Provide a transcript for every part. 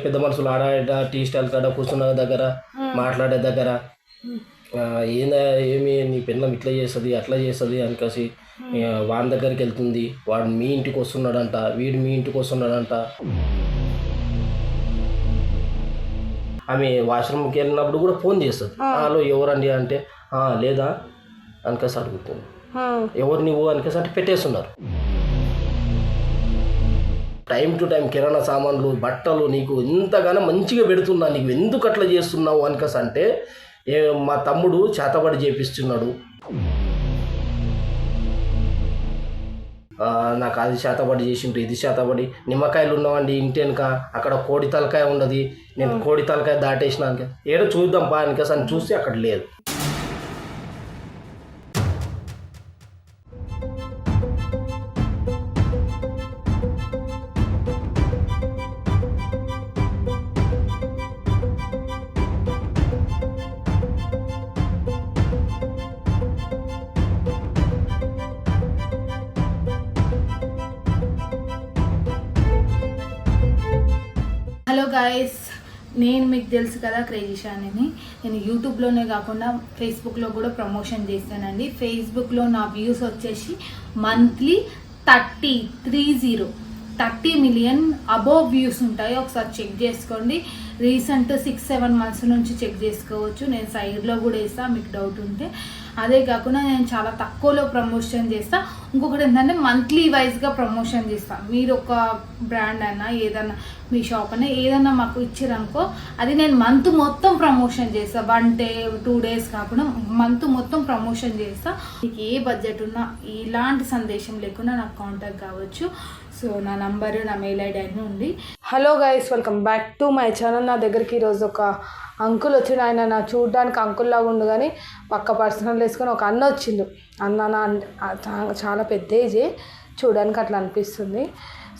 పెద్ద మనుషులు ఆడ ఈడ టీ స్టాల్ కాడ కూర్చున్న దగ్గర మాట్లాడే దగ్గర ఏందా ఏమి నీ పిల్లం ఇట్లా చేస్తుంది అట్లా చేస్తుంది అనికేసి వాని దగ్గరికి వెళ్తుంది. వాడు మీ ఇంటికి వస్తున్నాడంట వీడు మీ ఇంటికి వస్తున్నాడంట. ఆమె వాష్రూమ్కి వెళ్ళినప్పుడు కూడా ఫోన్ చేస్తుంది. హలో ఎవరండి? అంటే "ఆ, లేదా? అనికేసి అడుగుతుంది. ఎవరు నువ్వు అనికేసి అంటే పెట్టేస్తున్నారు. టైం టు టైం కిరాణా సామాన్లు బట్టలు నీకు ఇంతగానో మంచిగా పెడుతున్నా నీకు ఎందుకు అట్లా చేస్తున్నావు అనికస్ అంటే మా తమ్ముడు చేతబడి చేపిస్తున్నాడు. నాకు అది చేతబడి చేసిండు ఇది చేతబడి. నిమ్మకాయలు ఉన్నావండి ఇంటి వెనుక అక్కడ కోడి తలకాయ ఉన్నది. నేను కోడి తలకాయ దాటేసిన అనుక ఏడో చూద్దాం పా అనికస్ అని చూస్తే అక్కడ లేదు. హలో గాయస్ నేను మీకు తెలుసు కదా క్రేజీషానిని నేను యూట్యూబ్లోనే కాకుండా ఫేస్బుక్లో కూడా ప్రమోషన్ చేస్తానండి. ఫేస్బుక్లో నా వ్యూస్ వచ్చేసి monthly thirty three zero thirty million above views ఉంటాయి. ఒకసారి చెక్ చేసుకోండి. రీసెంట్ సిక్స్ సెవెన్ మంత్స్ నుంచి చెక్ చేసుకోవచ్చు. నేను సైడ్లో కూడా వేస్తాను మీకు డౌట్ ఉంటే. అదే కాకుండా నేను చాలా తక్కువలో ప్రమోషన్ చేస్తా. ఇంకొకటి ఏంటంటే మంత్లీ వైజ్గా ప్రమోషన్ చేస్తాను మీరు ఒక బ్రాండ్ అయినా ఏదన్నా మీ షాప్ అయినా ఏదన్నా మాకు ఇచ్చారనుకో అది నేను మంత్ మొత్తం ప్రమోషన్ చేస్తాను వన్ డే టూ డేస్ కాకుండా మంత్ మొత్తం ప్రమోషన్ చేస్తాను మీకు ఏ బడ్జెట్ ఉన్నా ఇలాంటి సందేశం లేకుండా నాకు కాంటాక్ట్ కావచ్చు. సో నా నంబర్ నా మెయిల్ ఐడి అన్నీ ఉంది. Hello guys welcome back to my channel నా దగ్గరికి ఈరోజు ఒక అంకుల్ వచ్చిండు. ఆయన నా చూడడానికి అంకుల్ లాగా ఉండు కానీ పక్క పర్సనల్ వేసుకొని ఒక అన్న వచ్చిండు. అన్న నా చాలా పెద్ద ఏజే చూడడానికి అట్లా అనిపిస్తుంది.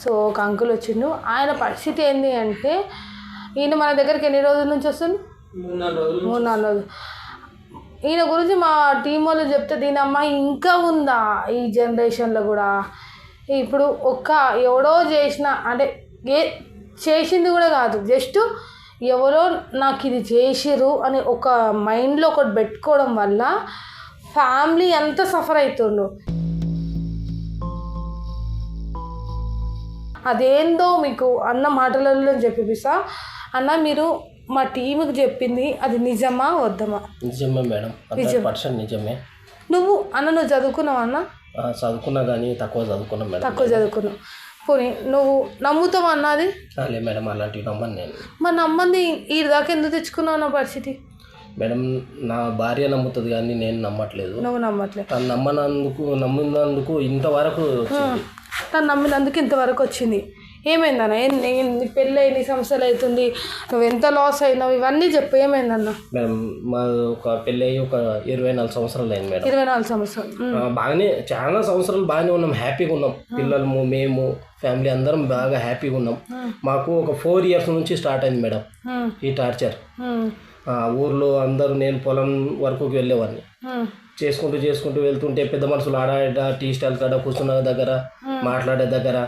సో ఒక అంకుల్ వచ్చిండు. ఆయన పరిస్థితి ఏంటి అంటే ఈయన మన దగ్గరికి ఎన్ని రోజుల నుంచి వస్తుంది మూడు నాలుగు రోజులు ఈయన గురించి మా టీం వాళ్ళు చెప్తే దీని అమ్మాయి ఇంకా ఉందా ఈ జనరేషన్లో కూడా? ఇప్పుడు ఒక్క ఎవడో చేసిన అంటే ఏ చేసింది కూడా కాదు. జస్ట్ ఎవరో నాకు ఇది చేసిర్రు అని ఒక మైండ్లో ఒకటి పెట్టుకోవడం వల్ల ఫ్యామిలీ అంతా సఫర్ అవుతుండు అదేందో మీకు అన్న మాటలలో చెప్పిస్తా అన్న మీరు మా టీంకి చెప్పింది అది నిజమా వద్దమా? నిజమే మేడం. నిజమే. నువ్వు అన్న నువ్వు చదువుకున్నావా అన్న? చదువుకున్నా కానీ తక్కువ చదువుకున్నా మేడం తక్కువ చదువుకున్నావు. పోనీ నువ్వు నమ్ముతావు అన్నది లే మేడం అలాంటివి నమ్మను నేను. మరి నమ్మంది ఈ దాకా ఎందుకు తెచ్చుకున్నావు నా పరిస్థితి? మేడం నా భార్య నమ్ముతుంది కానీ నేను నమ్మట్లేదు. నువ్వు నమ్మట్లేదు తను నమ్మనందుకు నమ్మినందుకు ఇంతవరకు తను నమ్మినందుకు ఇంతవరకు వచ్చింది. ఏమైందన్న నీ పెళ్ళి ఎన్ని సంవత్సరాలు అవుతుంది నువ్వు ఎంత లాస్ అయినావు? ఇవన్నీ చెప్పు. ఏమైందన్న మేడం మా ఒక పెళ్ళి అయ్యి ఒక ఇరవై నాలుగు సంవత్సరాలు అయింది మేడం. ఇరవై నాలుగు సంవత్సరాలు. బాగానే చాలా సంవత్సరాలు బాగానే ఉన్నాం. హ్యాపీగా ఉన్నాం. పిల్లలము మేము ఫ్యామిలీ అందరం బాగా హ్యాపీగా ఉన్నాం. మాకు ఒక ఫోర్ ఇయర్స్ నుంచి స్టార్ట్ అయింది మేడం ఈ టార్చర్. ఊర్లో అందరూ నేను పొలం వరకు వెళ్ళేవాడిని. చేసుకుంటూ చేసుకుంటూ వెళ్తుంటే పెద్ద మనుషులు ఆడ ఈడ టీ స్టాల్ కాడ కూర్చున్న దగ్గర మాట్లాడే దగ్గర.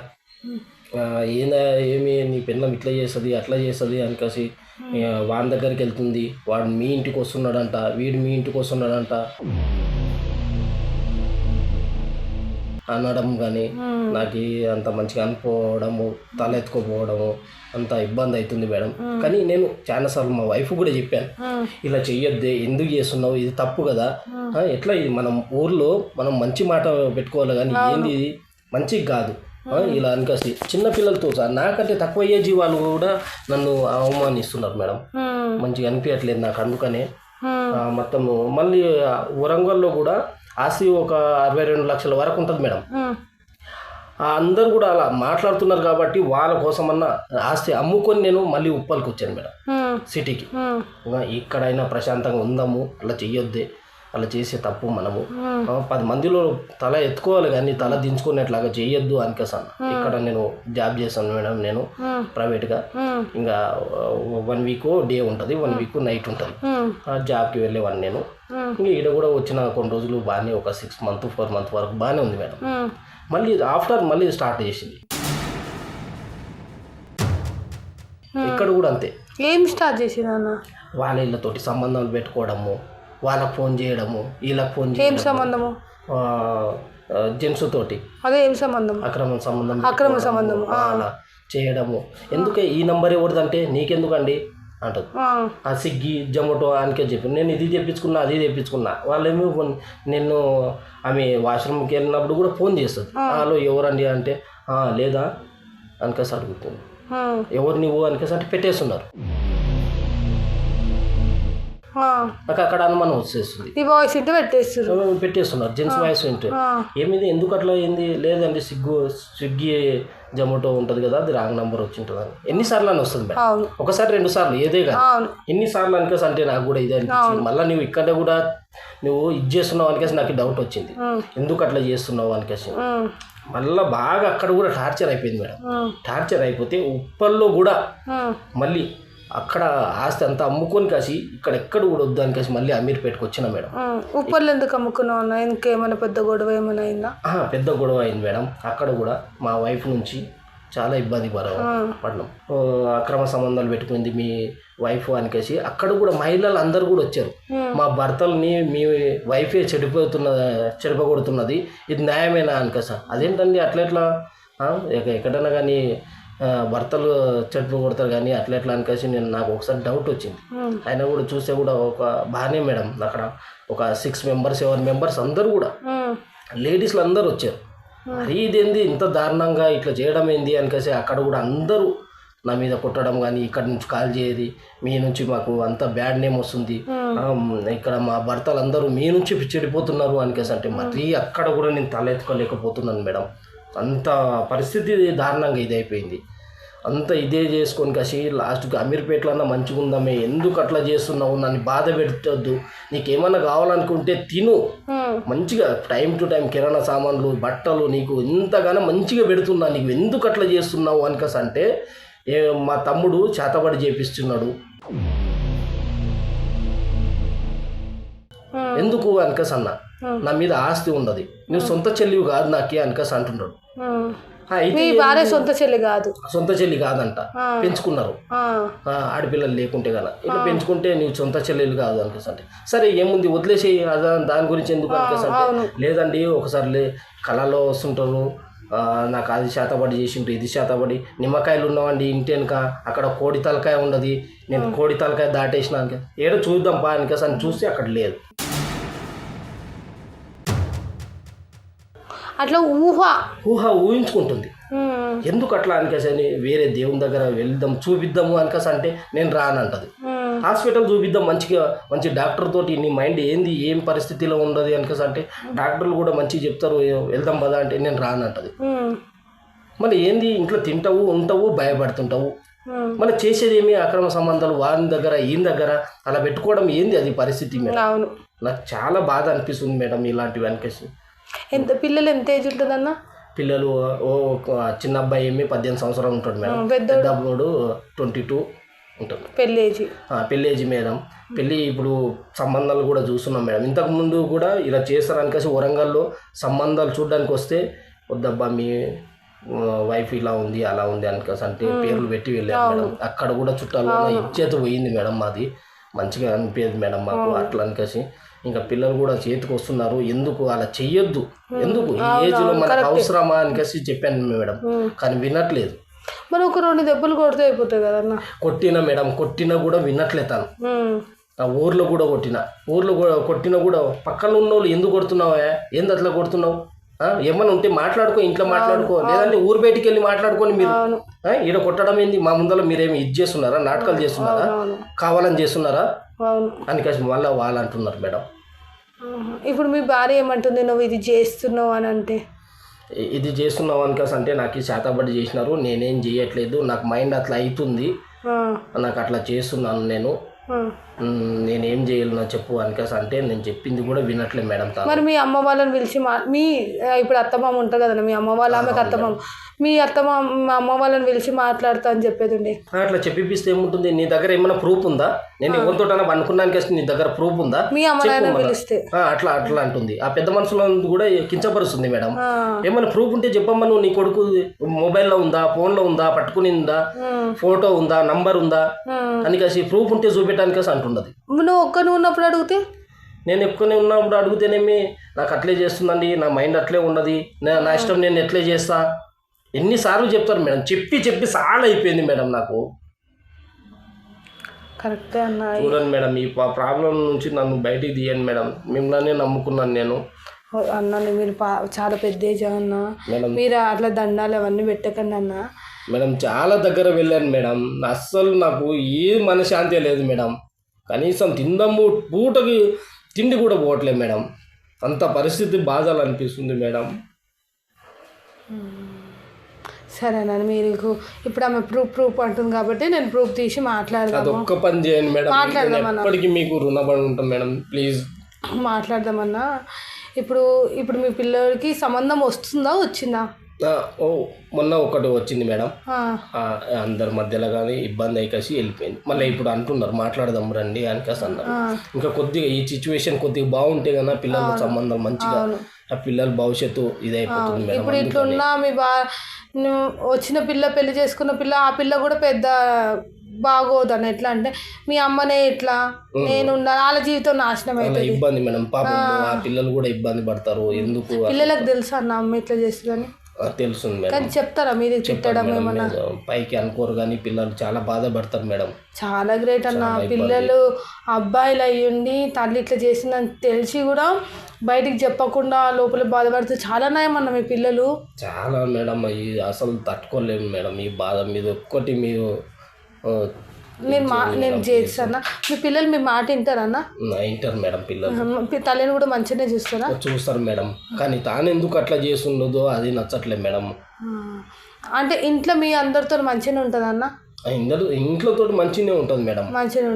ఏందా ఏమి నీ పిల్లం ఇట్లా చేస్తుంది అట్లా చేస్తుంది అనికేసి ఇక వాని దగ్గరికి వెళ్తుంది. వాడు మీ ఇంటికి వస్తున్నాడంట వీడు మీ ఇంటికి వస్తున్నాడంట అనడం కానీ నాకు ఈ అంత మంచిగా అనుకోవడము తల ఎత్తుకోపోవడము అంత ఇబ్బంది అవుతుంది మేడం. కానీ నేను చాలాసార్లు మా వైఫ్ కూడా చెప్పాను ఇలా చెయ్యొద్దే ఎందుకు చేస్తున్నావు? ఇది తప్పు కదా. ఎట్లా ఇది మనం ఊర్లో మనం మంచి మాట పెట్టుకోవాలి కానీ ఏంది ఇది? మంచిగా కాదు. ఇలా అనికసి. చిన్న పిల్లలతో సహా నాకంటే తక్కువ ఏజీ వాళ్ళు కూడా నన్ను అవమానిస్తున్నారు మేడం. మంచిగా అనిపించట్లేదు నాకు అందుకనే. మొత్తం మళ్ళీ వరంగల్లో కూడా ఆస్తి ఒక అరవై రెండు లక్షల వరకు ఉంటుంది మేడం. అందరు కూడా అలా మాట్లాడుతున్నారు కాబట్టి వాళ్ళ కోసమన్నా ఆస్తి అమ్ముకొని నేను మళ్ళీ ఉప్పల్కి వచ్చాను మేడం సిటీకి. ఇక్కడైనా ప్రశాంతంగా ఉందాము అలా చెయ్యొద్దే. అలా చేసే తప్పు మనము. పది మందిలో తల ఎత్తుకోవాలి కానీ తల దించుకునేట్లాగా చేయొద్దు అనికేసాను ఇక్కడ నేను జాబ్ చేశాను మేడం నేను ప్రైవేట్గా. ఇంకా వన్ వీక్ డే ఉంటుంది వన్ వీక్ నైట్ ఉంటుంది. ఆ జాబ్కి వెళ్ళేవాడిని నేను. ఇంకా ఈడ కూడా వచ్చిన కొన్ని రోజులు బాగానే ఒక సిక్స్ మంత్ ఫోర్ మంత్ వరకు బాగానే ఉంది మేడం. మళ్ళీ ఆఫ్టర్ మళ్ళీ స్టార్ట్ చేసింది. ఇక్కడ కూడా అంతే. ఏం స్టార్ట్ చేసింది అన్న? వాళ్ళ ఇళ్ళతోటి సంబంధాలు పెట్టుకోవడము వాళ్ళకి ఫోన్ చేయడము వీళ్ళకి ఫోన్ ఏం సంబంధము? జెంట్స్ తోటి. అదే ఏం సంబంధం? అక్రమ సంబంధం. అక్రమ సంబంధం, చేయడము. ఎందుకే ఈ నంబర్ ఎవరిదంటే నీకెందుకండి? అంటది. ఆ, స్విగ్గీ జొమాటో అనికే చెప్పి నేను ఇది తెప్పించుకున్నా అది తెప్పించుకున్నా. వాళ్ళేమో నేను ఆమె వాష్రూమ్కి వెళ్ళినప్పుడు కూడా ఫోన్ చేస్తుంది. హలో ఎవరండి? అంటే "ఆ, లేదా? అనకేసి అడుగుతుంది. ఎవరు నువ్వు అనకేసి అంటే పెట్టేస్తున్నారు. నాకు అక్కడ అనుమానం వచ్చేస్తుంది. నీ వాయిస్ ఇంటే పెట్టేస్తారు "ఆ, పెట్టేస్తున్నారు. జెంట్స్ వాయిస్ ఆ, ఏమిది? ఎందుకు అట్లా అయింది? లేదండి సిగ్గు స్విగ్గీ జొమాటో ఉంటుంది కదా అది రాంగ్ నెంబర్ వచ్చి ఉంటుంది అని ఎన్నిసార్లు అని వస్తుంది మేడం ఒకసారి రెండు సార్లు ఏదే కాదు అవును. ఎన్నిసార్లు అనికేసి అంటే నాకు కూడా ఇదే అనిపించింది. మళ్ళీ నువ్వు ఇక్కడ కూడా నువ్వు ఇది చేస్తున్నావు అనికేసి నాకు డౌట్ వచ్చింది. ఎందుకు అట్లా చేస్తున్నావు అనికేసి మళ్ళీ బాగా అక్కడ కూడా టార్చర్ అయిపోయింది మేడం. టార్చర్ అయిపోతే ఉప్పల్లో కూడా మళ్ళీ అక్కడ ఆస్తి అంతా అమ్ముకొని కాసి ఇక్కడ ఎక్కడ కూడా వద్దు అనికేసి మళ్ళీ అమీర్పేటకు వచ్చిన మేడం. ఉప్పర్లు ఎందుకు అమ్ముకున్నావు ఇంకేమైనా పెద్ద గొడవ ఏమైనా అయిందా? పెద్ద గొడవ అయింది మేడం. అక్కడ కూడా మా వైఫ్ నుంచి చాలా ఇబ్బంది పడ పడినాం అక్రమ సంబంధాలు పెట్టుకుంది మీ వైఫ్ అనికేసి అక్కడ కూడా మహిళలు అందరు కూడా వచ్చారు. మా భర్తల్ని మీ వైఫే చెడిపోతున్న చెడిపగొడుతున్నది. ఇది న్యాయమేనా అనికేసా అదేంటండి అట్లా ఎట్లా? ఆ, ఎక్క- ఎక్కడైనా కానీ భర్తలు చెడిపోగొడతారు కానీ అట్లా ఎట్లా అనికేసి నేను నాకు ఒకసారి డౌట్ వచ్చింది. ఆయన కూడా చూస్తే కూడా ఒక బాగానే మేడం అక్కడ ఒక సిక్స్ మెంబర్స్ సెవెన్ మెంబర్స్ అందరూ కూడా. లేడీస్లు అందరూ వచ్చారు. మరి ఇదేంది? ఇంత దారుణంగా ఇట్లా చేయడం ఏంది అనికేసి అక్కడ కూడా అందరూ నా మీద కొట్టడం కానీ ఇక్కడ నుంచి కాల్ చేయది మీ నుంచి మాకు అంత బ్యాడ్ నేమ్ వస్తుంది. ఇక్కడ మా భర్తలు అందరూ మీ నుంచి చెడిపోతున్నారు అనికేసి అంటే మరీ అక్కడ కూడా నేను తలెత్తుకోలేకపోతున్నాను మేడం. అంత పరిస్థితి దారుణంగా ఇది అయిపోయింది అంత ఇదే చేసుకొని కాసి లాస్ట్కి అమీర్పేటలో అన్న మంచిగా ఉందామే ఎందుకు అట్లా చేస్తున్నావు? నన్ను బాధ పెట్టద్దు. నీకేమన్నా కావాలనుకుంటే తిను. మంచిగా టైం టు టైం కిరాణా సామాన్లు బట్టలు నీకు ఇంతగానో మంచిగా పెడుతున్నా. నీకు ఎందుకు అట్లా చేస్తున్నావు అనకస్ అంటే మా తమ్ముడు చేతబడి చేపిస్తున్నాడు. ఎందుకు అనకస్ అన్న? నా మీద ఆస్తి ఉన్నది నువ్వు సొంత చెల్లివి కాదు నాకే అనకస్ అంటున్నాడు నీ భార్య సొంత చెల్లి కాదు. సొంత చెల్లి కాదంట. పెంచుకున్నారు. ఆడపిల్లలు లేకుంటే కదా. ఇట్లా పెంచుకుంటే నీవు సొంత చెల్లెలు కాదు అనుకోసంటే సరే ఏముంది? వదిలేసేయి. అదా దాని గురించి ఎందుకు అనుకోసంటే లేదండి ఒకసారి లే కళలో వస్తుంటారు. నాకు అది శాతపడి చేసిండ్రు ఇది శాతపడి నిమ్మకాయలు ఉన్నామండి ఇంటి వెనుక అక్కడ కోడి తలకాయ ఉన్నది నేను కోడి తలకాయ దాటేసిన ఏడో చూద్దాం పా అనుకోసం చూస్తే అక్కడ లేదు. అట్లా ఊహ. ఊహ ఊహించుకుంటుంది. ఎందుకు అట్లా అనుకేసని వేరే దేవుని దగ్గర వెళ్దాం చూపిద్దాము అనుకస అంటే నేను రానంటది హాస్పిటల్ చూపిద్దాం మంచిగా మంచి డాక్టర్ తోటి నీ మైండ్ ఏంది ఏం పరిస్థితిలో ఉండదు అనుకస అంటే డాక్టర్లు కూడా మంచిగా చెప్తారు "ఏ- వెళ్దాం పదా అంటే నేను రానంటది మరి ఏంది ఇంట్లో తింటావు ఉంటావు భయపడుతుంటావు. మరి చేసేది ఏమి అక్రమ సంబంధాలు వాని దగ్గర ఈయన దగ్గర అలా పెట్టుకోవడం ఏంది అది పరిస్థితి మేడం? నాకు చాలా బాధ అనిపిస్తుంది మేడం ఇలాంటివి అనిపిస్తుంది ఎంత పిల్లలు ఎంత ఏజ్ ఉంటుందన్న? పిల్లలు ఓ ఒక చిన్న అబ్బాయి ఏమి పద్దెనిమిది సంవత్సరాలు ఉంటాడు మేడం. పెద్ద అబ్బాడు ట్వంటీ టూ ఉంటుంది. పెళ్ళి ఏజ్ ఆ, పెళ్ళి ఏజ్ మేడం. పెళ్ళి ఇప్పుడు సంబంధాలు కూడా చూస్తున్నాం మేడం. ఇంతకు ముందు కూడా ఇలా చేస్తారనికేసి వరంగల్లో సంబంధాలు చూడడానికి వస్తే వద్దబ్బా మీ వైఫ్ ఇలా ఉంది అలా ఉంది అనుకేసి అంటే పేర్లు పెట్టి వెళ్ళారు మేడం. అక్కడ కూడా చుట్టాలు ఇచ్చేత పోయింది మేడం మాది. మంచిగా అనిపించదు మేడం మాకు అట్లా అనికేసి ఇంకా పిల్లలు కూడా చేతికి వస్తున్నారు. ఎందుకు అలా చెయ్యొద్దు? ఎందుకు? ఈ ఏజ్లో మనకు అవసరమా అనికేసి చెప్పాను మేడం. కానీ వినట్లేదు. మరి ఒక రెండు దెబ్బలు కొడితే అయిపోతుంది కదన్న కొట్టిన మేడం కొట్టినా కూడా వినట్లే తను. ఆ ఊర్లో కూడా కొట్టిన. ఊర్లో కూడా కొట్టినా కూడా పక్కన ఉన్న వాళ్ళు ఎందుకు కొడుతున్నావా ఏంది అట్లా కొడుతున్నావు? ఏమన్నా ఉంటే మాట్లాడుకో ఇంట్లో మాట్లాడుకో. లేదంటే ఊరు బయటికి వెళ్ళి మాట్లాడుకొని మీరు ఈడ కొట్టడం ఏంది? మా ముందర మీరేమి ఇది చేస్తున్నారా? నాటకాలు చేస్తున్నారా? కావాలని చేస్తున్నారా? అవును. అని కలిసి మళ్ళీ వాళ్ళు అంటున్నారు మేడం. ఇప్పుడు మీ భార్య ఏమంటుంది? నువ్వు ఇది చేస్తున్నావు అని అంటే? ఇది చేస్తున్నావు అని కలిసి అంటే నాకు ఈ శాతబడి చేసినారు నేనేం చేయట్లేదు నాకు మైండ్ అట్లా అవుతుంది నాకు అట్లా చేస్తున్నాను నేను. నేనేం చేయలేను చెప్పు అనికేసి అంటే నేను చెప్పింది కూడా వినట్లేదు మేడం మరి మీ అమ్మ వాళ్ళని పిలిచి మా మీ ఇప్పుడు అత్తమామ ఉంటారు కదండి మీ అమ్మ వాళ్ళ ఆమెకు అత్తమామ మీ అత్తమ్మ మా అమ్మ వాళ్ళని పిలిచి మాట్లాడతా అని చెప్పేది ఉండే అట్లా చెప్పిపిస్తే ఏముంటుంది? నీ దగ్గర ఏమైనా ప్రూఫ్ ఉందా? నేను ఎవరితోటైనా అనుకున్నానికి అసలు నీ దగ్గర ప్రూఫ్ ఉందా? మీ అమ్మ. పిలిస్తే. అట్లా అట్లా అంటుంది. ఆ పెద్ద మనుషులను కూడా కించపరుస్తుంది మేడం. ఏమైనా ప్రూఫ్ ఉంటే చెప్పమ్మా నువ్వు నీ కొడుకు మొబైల్లో ఉందా ఫోన్లో ఉందా పట్టుకుని ఉందా ఫోటో ఉందా నంబర్ ఉందా. అని కాసి ప్రూఫ్ ఉంటే చూపెట్టడానికి అంటున్నది నువ్వు ఒక్క నువ్వు ఉన్నప్పుడు అడిగితే? నేను ఎక్కువనే ఉన్నప్పుడు అడిగితేనేమి నాకు అట్లే చేస్తుందండి నా మైండ్ అట్లే ఉన్నది నా ఇష్టం నేను ఎట్లే చేస్తా? ఎన్నిసార్లు చెప్తారు మేడం? చెప్పి చెప్పి చాలా అయిపోయింది మేడం నాకు. కరెక్టే అన్న. చూడండి మేడం ఈ ప్రాబ్లం నుంచి నన్ను బయటికి తీయండి మేడం. మిమ్మల్ని నమ్ముకున్నాను నేను. అన్న మీరు పా చాలా పెద్ద ఏజ్ అన్న. మీరు అట్లా దండాలు అవన్నీ పెట్టకండి అన్న. మేడం చాలా దగ్గర వెళ్ళాను మేడం. అస్సలు నాకు ఏ మనశ్శాంతి లేదు మేడం. కనీసం తిందము పూటకి తిండి కూడా పోవట్లేదు మేడం. అంత పరిస్థితి బాధలు అనిపిస్తుంది మేడం. సరేనండి మీరు ఇప్పుడు ఆమె ప్రూఫ్ ప్రూఫ్ అంటుంది కాబట్టి నేను ప్రూఫ్ తీసి అది మాట్లాడదాము? ఒక్క పని చేయండి మేడం నేను మాట్లాడదామన్నా. మీకు రుణపడి ఉంటాం మేడం ప్లీజ్. మాట్లాడదామన్నా? ఇప్పుడు ఇప్పుడు మీ పిల్లలకి సంబంధం వస్తుందా వచ్చిందా? ఓ మొన్న ఒకటి వచ్చింది మేడం. అందరి మధ్యలో కానీ ఇబ్బంది అయికేసి వెళ్ళిపోయింది. మళ్ళీ ఇప్పుడు అంటున్నారు మాట్లాడదాం రండి అని కాసి అన్నారు. ఇంకా కొద్దిగా ఈ సిచ్యువేషన్ కొద్దిగా బాగుంటే కదా పిల్లల సంబంధం మంచిగా. ఆ పిల్లల భవిష్యత్తు ఇదైపోతుంది మేడం. ఇప్పుడు ఇట్లున్నా మీ బా వచ్చిన పిల్ల పెళ్ళి చేసుకున్న పిల్ల ఆ పిల్ల కూడా పెద్ద బాగోదని ఎట్లా అంటే మీ అమ్మనే ఇట్లా నేను వాళ్ళ జీవితం నాశనం అవుతుంది ఇబ్బంది మేడం పాపం ఆ. పిల్లలు కూడా ఇబ్బంది పడతారు. ఎందుకు పిల్లలకు తెలుసా అన్న అమ్మ ఇట్లా చేస్తుందని. తెలుస్తుంది మేడం. కానీ చెప్తారా? మీరు తిట్టడం మేడం, ఏమన్నా? నేను పైకి అనుకోరు కానీ పిల్లలు చాలా బాధపడతారు మేడం. చాలా గ్రేట్ అన్న. పిల్లలు అబ్బాయిలు అయ్యుండి తల్లి ఇట్లా చేసిందని తెలిసి కూడా బయటికి చెప్పకుండా లోపల బాధపడుతూ చాలా నయం అన్న మీ పిల్లలు. చాలా మేడం ఈ అసలు తట్టుకోలేము మేడం. ఈ బాధ మీద ఒక్కటి మీరు ఆ, నేను మా నేను చేస్తాను? మీ పిల్లలు మీ మాట వింటారన్న? వింటారు మేడం పిల్లలు. మీ తల్లిని కూడా మంచిగానే చూస్తారా? చూస్తారు మేడం. కానీ తాను ఎందుకు అట్లా చేస్తుండదో అది నచ్చట్లేదు మేడం. అంటే ఇంట్లో మీ అందరితో మంచిగానే ఉంటుంది అన్న ఇందరు ఇంట్లోతో మంచిగానే ఉంటుంది మేడం. మంచిగానే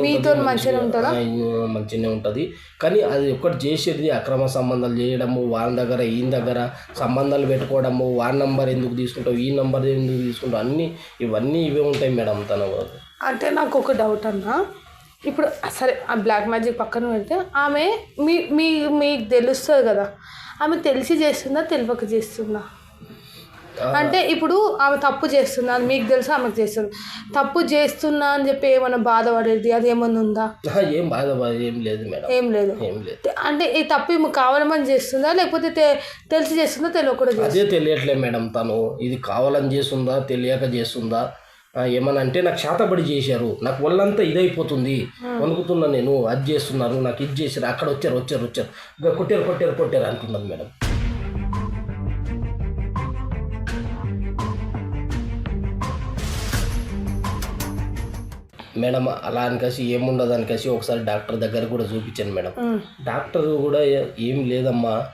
మీతో ఉంటుంది. మంచిగానే ఉంటుందా మంచిగానే ఉంటుంది? కానీ అది ఒక్కటి చేసేది అక్రమ సంబంధాలు చేయడము వాళ్ళ దగ్గర ఈయన దగ్గర సంబంధాలు పెట్టుకోవడము వాన్ నంబర్ ఎందుకు తీసుకుంటావు ఈ నంబర్ ఎందుకు తీసుకుంటావు అన్నీ ఇవన్నీ ఇవే ఉంటాయి మేడం తన అంటే నాకు ఒక డౌట్ అన్న. ఇప్పుడు సరే ఆ బ్లాక్ మ్యాజిక్ పక్కన పెడితే ఆమె మీ మీ మీకు తెలుస్తుంది కదా. ఆమె తెలిసి చేస్తుందా తెలియక చేస్తుందా? అంటే ఇప్పుడు ఆమె తప్పు చేస్తుందా అని మీకు తెలుసు ఆమెకు చేస్తుంది. తప్పు చేస్తున్నా అని చెప్పి ఏమైనా బాధపడేది అది ఏమన్నా ఉందా? ఏం బాధ బాధ ఏం లేదు మేడం. ఏం లేదు. ఏం లేదు. అంటే ఈ తప్పు ఈమె కావాలని చేస్తుందా? లేకపోతే తెలిసి చేస్తుందా? తెలియకుండా చేస్తుందా? అదే తెలియట్లే మేడం తను. ఇది కావాలని చేస్తుందా? తెలియక చేస్తుందా? ఏమని అంటే నాకు చేతబడి చేశారు. నాకు ఒళ్ళంతా ఇదైపోతుంది. వణుకుతున్నా నేను. అది చేస్తున్నారు. నాకు ఇది చేశారు. అక్కడ వచ్చారు వచ్చారు వచ్చారు. కొట్టారు కొట్టారు కొట్టారు అంటున్నది మేడం. మేడం అలా అనికేసి ఏముండదు అనికేసి ఒకసారి డాక్టర్ దగ్గర కూడా చూపించాను మేడం. డాక్టర్ కూడా ఏ- లేదమ్మా.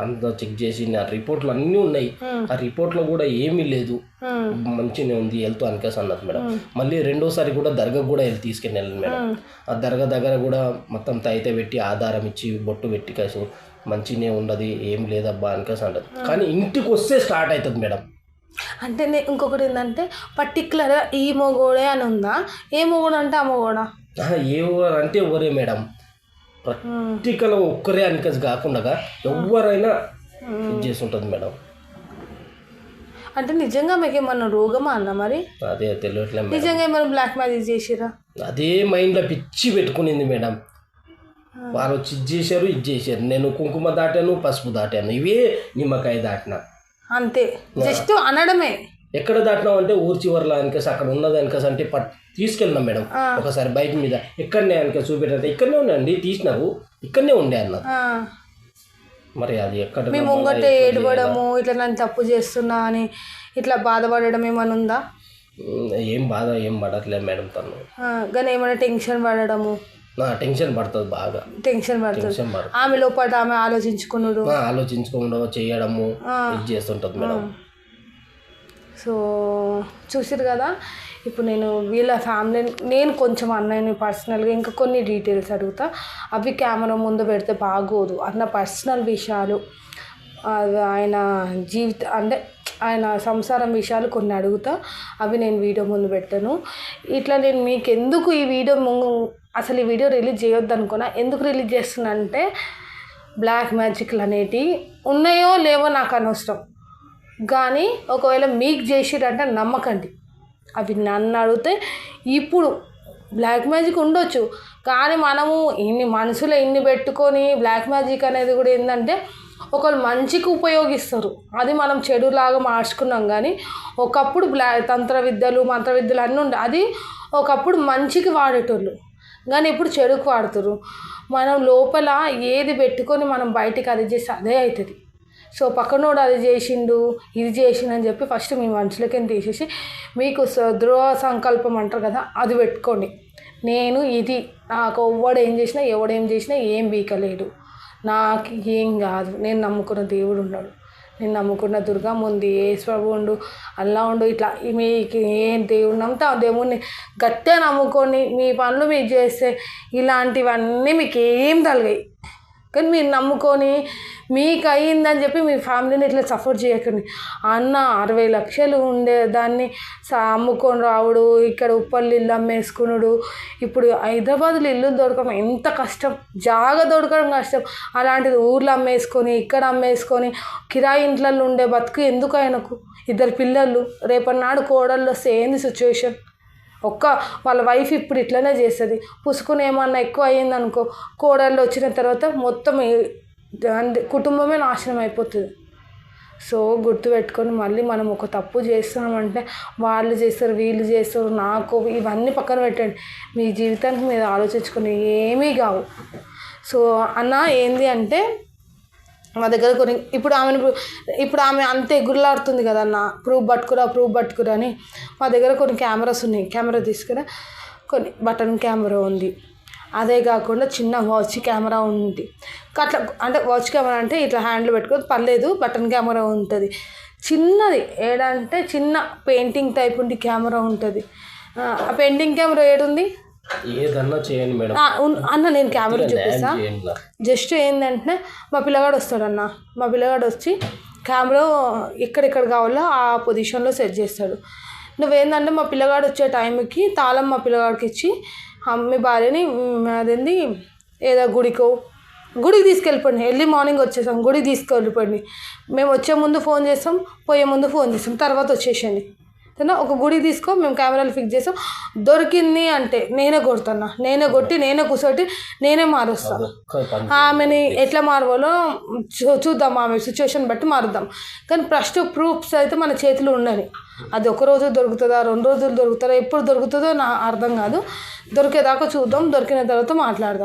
అంతా చెక్ చేసి నా రిపోర్ట్లు అన్నీ ఉన్నాయి. ఆ రిపోర్ట్లో కూడా ఏమీ లేదు. ఉమ్, మంచిగానే ఉంది వెళ్తూ అనికేసి అన్నది మేడం. మళ్ళీ రెండోసారి కూడా దర్గా కూడా వెళ్ళి తీసుకెళ్ళి మేడం. ఆ దర్గా దగ్గర కూడా మొత్తం తైతే పెట్టి ఆధారం ఇచ్చి బొట్టు పెట్టి కాసి మంచిగానే ఉండదు ఏం లేదబ్బా అనికేసి అంటది కానీ ఇంటికి వస్తే స్టార్ట్ అవుతుంది మేడం. అంటే నే- ఇంకొకటి ఏంటంటే పర్టికులర్గా ఈ మొగోడే అని ఉందా? ఏ మొగోడు అంటే ఆ మొగోడా? ఊరు అంటే ఎవరే మేడం. పర్టికల్ ఒక్కరే అనికేసి కాకుండా ఎవరైనా ఇది చేసి ఉంటుంది మేడం. అంటే నిజంగా మీకు ఏమన్నా రోగమా అన్న మరి? అదే తెలియట్లే మేడం. నిజంగా ఏమైనా బ్లాక్ మ్యాజిక్ చేసిరా అదే మైండ్లో పిచ్చి పెట్టుకునింది మేడం. వారు వచ్చి ఇది చేశారు ఇది చేశారు. నేను కుంకుమ దాటాను పసుపు దాటాను. ఇవే నిమ్మకాయ దాటిన. అంతే. జస్ట్ అనడమే. ఎక్కడ దాటినావు అంటే ఊరి చివరిలో అనికేసి అక్కడ ఉన్నది అనికేసి అంటే పట్ తీసుకెళ్ళినాం మేడం. ఒకసారి బైక్ మీద. ఎక్కడనే అనికేసి చూపెట్టంటే ఇక్కడనే ఉండండి తీసినారు. ఇక్కడనే ఉండే అన్న. మరి అది ఎక్కడ మీ ముంగట ఏడవడము ఇట్లా నన్ను తప్పు చేస్తున్నా అని ఇట్లా బాధపడడం ఏమైనా ఉందా? ఏం బాధ ఏం పడట్లేదు మేడం తను. కానీ ఏమైనా టెన్షన్ పడడము? టెన్షన్ పడుతుంది బాగా. టెన్షన్ పడుతుంది. ఆమె లోపల ఆమె ఆలోచించుకున్నాడు ఆ, ఆలోచించుకోకుండా చేయడము ఇది చేస్తుంటుంది మేడం. సో చూసారు కదా ఇప్పుడు నేను వీళ్ళ ఫ్యామిలీ నేను కొంచెం అన్నయ్యని పర్సనల్గా ఇంకా కొన్ని డీటెయిల్స్ అడుగుతా. అవి కెమెరా ముందు పెడితే బాగోదు. అన్న పర్సనల్ విషయాలు ఆయన జీవిత అంటే ఆయన సంసారం విషయాలు కొన్ని అడుగుతా. అవి నేను వీడియో ముందు పెట్టాను. ఇట్లా నేను మీకు ఎందుకు ఈ వీడియో ముందు అసలు ఈ వీడియో రిలీజ్ చేయొద్దు అనుకున్నా ఎందుకు రిలీజ్ చేస్తున్నానంటే బ్లాక్ మ్యాజిక్లు అనేటివి ఉన్నాయో లేవో నాకు అనవసరం. కానీ ఒకవేళ మీకు చేసిరంటే నమ్మకండి. అవి నన్ను అడిగితే ఇప్పుడు బ్లాక్ మ్యాజిక్ ఉండొచ్చు కానీ మనము ఇన్ని మనసులో ఇన్ని పెట్టుకొని బ్లాక్ మ్యాజిక్ అనేది కూడా ఏంటంటే ఒకళ్ళు మంచికి ఉపయోగిస్తారు. అది మనం చెడులాగా మార్చుకున్నాం కానీ ఒకప్పుడు బ్లా తంత్ర విద్యలు మంత్ర విద్యలు అన్నీ ఉండే అది ఒకప్పుడు మంచికి వాడేటోళ్ళు. కానీ ఇప్పుడు చెడుకు వాడుతుర్రు. మనం లోపల ఏది పెట్టుకొని మనం బయటికి అది చేస్తే అదే అవుతుంది సో పక్కనోడు అది చేసిండు ఇది చేసిండు అని చెప్పి ఫస్ట్ మీ మనుషులకేం తీసేసి మీకు స- దృఢ సంకల్పం అంటారు కదా అది పెట్టుకోండి. నేను ఇది నాకు ఎవడేం ఏం చేసినా ఎవడేం చేసినా ఏం బీకలేడు నాకు ఏం కాదు. నేను నమ్ముకున్న దేవుడు ఉన్నాడు. నేను నమ్ముకున్న దుర్గమ్మ ఉంది ఏశ్వరు ఉండు అల్లా ఉండు ఇట్లా మీకు ఏం దేవుడు నమ్ముతా దేవుడిని గట్టిగా నమ్ముకొని మీ పనులు మీరు చేస్తే ఇలాంటివన్నీ మీకు ఏం తలగాయి. కానీ మీరు నమ్ముకొని మీకు అయ్యిందని చెప్పి మీ ఫ్యామిలీని ఇట్లా సపోర్ట్ చేయకండి. అన్న అరవై లక్షలు ఉండే దాన్ని స- అమ్ముకొని రావుడు ఇక్కడ ఉప్పల్లి ఇల్లు అమ్మేసుకునుడు. ఇప్పుడు హైదరాబాద్లో ఇల్లు దొరకడం ఎంత కష్టం జాగా దొరకడం కష్టం. అలాంటిది ఊర్లో అమ్మేసుకొని ఇక్కడ అమ్మేసుకొని కిరాయి ఇంట్లలో ఉండే బతుకు ఎందుకు ఆయనకు? ఇద్దరు పిల్లలు రేపటి నాడు కోడళ్ళు వస్తే ఏంది సిచ్యువేషన్ ఒక్క వాళ్ళ వైఫ్ ఇప్పుడు ఇట్లనే చేస్తుంది. పుసుకుని ఏమన్నా ఎక్కువ అయ్యింది అనుకో కోడళ్ళు వచ్చిన తర్వాత మొత్తం అంటే కుటుంబమే నాశనం అయిపోతుంది. సో గుర్తుపెట్టుకొని మళ్ళీ మనం ఒక తప్పు చేస్తున్నామంటే వాళ్ళు చేస్తారు వీళ్ళు చేస్తారు నాకు ఇవన్నీ పక్కన పెట్టండి. మీ జీవితానికి మీరు ఆలోచించుకుని ఏమీ కావు. సో అన్న ఏంది అంటే మా దగ్గర కొన్ని ఇప్పుడు ఆమెను ఇప్పుడు ఆమె అంతే గుర్లాడుతుంది కదన్న ప్రూఫ్ పట్టుకురా ప్రూఫ్ పట్టుకురా అని. మా దగ్గర కొన్ని కెమెరాస్ ఉన్నాయి కెమెరా తీసుకురా కొన్ని బటన్ కెమెరా ఉంది. అదే కాకుండా చిన్న వాచ్ కెమెరా ఉంది. అట్లా అంటే వాచ్ కెమెరా అంటే ఇట్లా హ్యాండిల్ పెట్టుకొని పర్లేదు బటన్ కెమెరా ఉంటుంది. చిన్నది ఏడంటే చిన్న పెయింటింగ్ టైప్ ఉండి కెమెరా ఉంటుంది. ఆ పెయింటింగ్ కెమెరా ఏడుంది? ఏదన్నా చేయండి మేడం. అన్న నేను కెమెరా చూపిస్తా. జస్ట్ ఏంటంటే మా పిల్లగాడు వస్తాడన్న మా పిల్లగాడు వచ్చి కెమెరా ఎక్కడెక్కడ కావాలో ఆ పొజిషన్లో సెట్ చేస్తాడు. నువ్వేందంటే మా పిల్లగాడు వచ్చే టైంకి తాళం మా పిల్లగాడికి ఇచ్చి మీ భార్యని అదేంది ఏదో గుడికో గుడికి తీసుకెళ్ళిపోండి. ఎర్లీ మార్నింగ్ వచ్చేసాం గుడికి తీసుకెళ్ళిపోండి. మేము వచ్చే ముందు ఫోన్ చేస్తాం పోయే ముందు ఫోన్ చేస్తాం తర్వాత వచ్చేసండి సరేనా ఒక గుడి తీసుకో మేము కెమెరాలు ఫిక్స్ చేస్తాం దొరికింది అంటే నేనే కొడుతున్నా నేనే కొట్టి నేనే కూర్చోటి నేనే మారుస్తా. ఒక్క పని ఆమెని ఎట్లా మారవాలో చూ- చూద్దాం ఆమె సిచ్యువేషన్ బట్టి మారుద్దాం. కానీ ఫస్ట్ ప్రూఫ్స్ అయితే మన చేతిలో ఉండాలి అది ఒక రోజు దొరుకుతుందా రెండు రోజులు దొరుకుతుందా ఎప్పుడు దొరుకుతుందో నా అర్థం కాదు. దొరికేదాకా చూద్దాం దొరికిన తర్వాత మాట్లాడదాం.